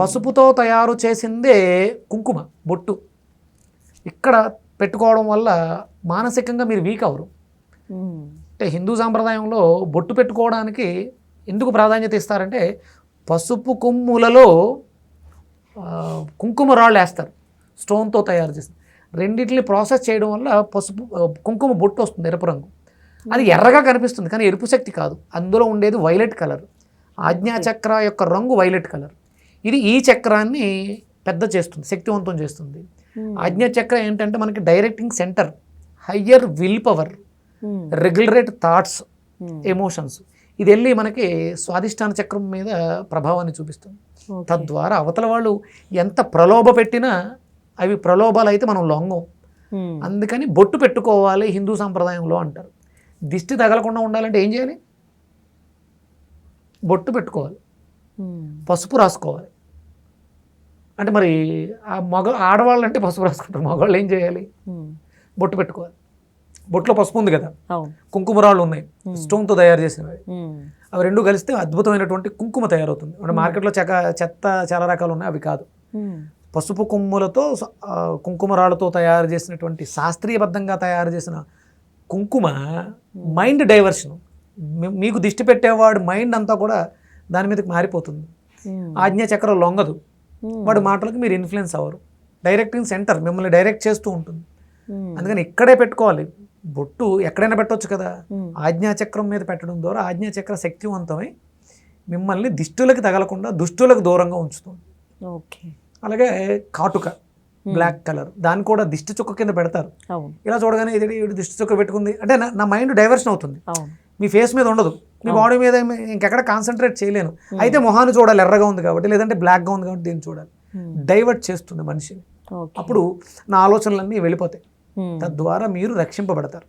పసుపుతో తయారు చేసిందే కుంకుమ బొట్టు. ఇక్కడ పెట్టుకోవడం వల్ల మానసికంగా మీరు వీక్ అవరు. అంటే హిందూ సాంప్రదాయంలో బొట్టు పెట్టుకోవడానికి ఎందుకు ప్రాధాన్యత ఇస్తారంటే పసుపు కొమ్ములలో కుంకుమ రాళ్ళు వేస్తారు స్టోన్తో తయారు చేసి. రెండింటిని ప్రాసెస్ చేయడం వల్ల పసుపు కుంకుమ బొట్టు వస్తుంది ఎరుపు రంగు. అది ఎర్రగా కనిపిస్తుంది కానీ ఎరుపు శక్తి కాదు. అందులో ఉండేది వైలెట్ కలర్. ఆజ్ఞాచక్ర యొక్క రంగు వైలెట్ కలర్. ఇది ఈ చక్రాన్ని పెద్ద చేస్తుంది శక్తివంతం చేస్తుంది ఉమ్. ఆజ్ఞాచక్ర ఏంటంటే మనకి directing centre higher will power. Regulate thoughts. Emotions ఇది వెళ్ళి మనకి స్వాదిష్టాన చక్రం మీద ప్రభావాన్ని చూపిస్తుంది. తద్వారా అవతల వాళ్ళు ఎంత ప్రలోభ పెట్టినా అవి ప్రలోభాలు అయితే మనం లొంగం ఉమ్. అందుకని బొట్టు పెట్టుకోవాలి హిందూ సాంప్రదాయంలో అంటారు దిష్టి తగలకుండా ఉండాలంటే ఏం చేయాలి బొట్టు పెట్టుకోవాలి. పసుపు రాసుకోవాలి. అంటే మరి ఆ మగ ఆడవాళ్ళు అంటే పసుపు రాసుకుంటారు. మగవాళ్ళు ఏం చేయాలి? ఉమ్. బొట్టు పెట్టుకోవాలి. బొట్టులో పసుపు ఉంది కదా? కుంకుమరాళ్ళు ఉన్నాయి. స్టోన్తో తయారు చేసినవి. అవి రెండు కలిస్తే అద్భుతమైనటువంటి కుంకుమ తయారవుతుంది. అంటే మార్కెట్లో చెక్క చెత్త చాలా రకాలు ఉన్నాయి. అవి కాదు. పసుపు కొమ్ములతో స- ఆ, కుంకుమ రాళ్ళతో తయారు చేసినటువంటి శాస్త్రీయబద్ధంగా తయారు చేసిన కుంకుమ మైండ్ డైవర్షన్. మీకు దిష్టి పెట్టేవాడు మైండ్ అంతా కూడా దాని మీదకి మారిపోతుంది. ఉమ్. ఆజ్ఞా చక్రం లొంగదు. ఉమ్. వాడి మాటలకు మీరు ఇన్ఫ్లుయెన్స్ అవ్వరు. డైరెక్టింగ్ సెంటర్ మిమ్మల్ని డైరెక్ట్ చేస్తూ ఉంటుంది. ఉమ్. అందుకని ఇక్కడే పెట్టుకోవాలి. బొట్టు ఎక్కడైనా పెట్టొచ్చు కదా. ఆజ్ఞాచక్రం మీద పెట్టడం ద్వారా ఆజ్ఞాచక్ర శక్తివంతమై మిమ్మల్ని దిష్టులకి తగలకుండా దుష్టులకు దూరంగా ఉంచుతుంది. ఓకే అలాగే కాటుక బ్లాక్ కలర్ దాన్ని కూడా దిష్టి చుక్క కింద పెడతారు. ఇలా చూడగానే ఇది దిష్టి చుక్క పెట్టుకుంది. అంటే నా- మైండ్ డైవర్షన్ అవుతుంది. మీ ఫేస్ మీద ఉండదు. మీ బాడీ మీద ఇంకెక్కడ కాన్సన్ట్రేట్ చేయలేను. అయితే మొహాన్ని చూడాలి ఎర్రగా ఉంది కాబట్టి లేదంటే బ్లాక్గా ఉంది కాబట్టి దీన్ని చూడాలి. డైవర్ట్ చేస్తుంది మనిషిని. అప్పుడు నా ఆలోచనలన్నీ వెళ్ళిపోతాయి. ఉమ్. తద్వారా మీరు రక్షింపబడతారు.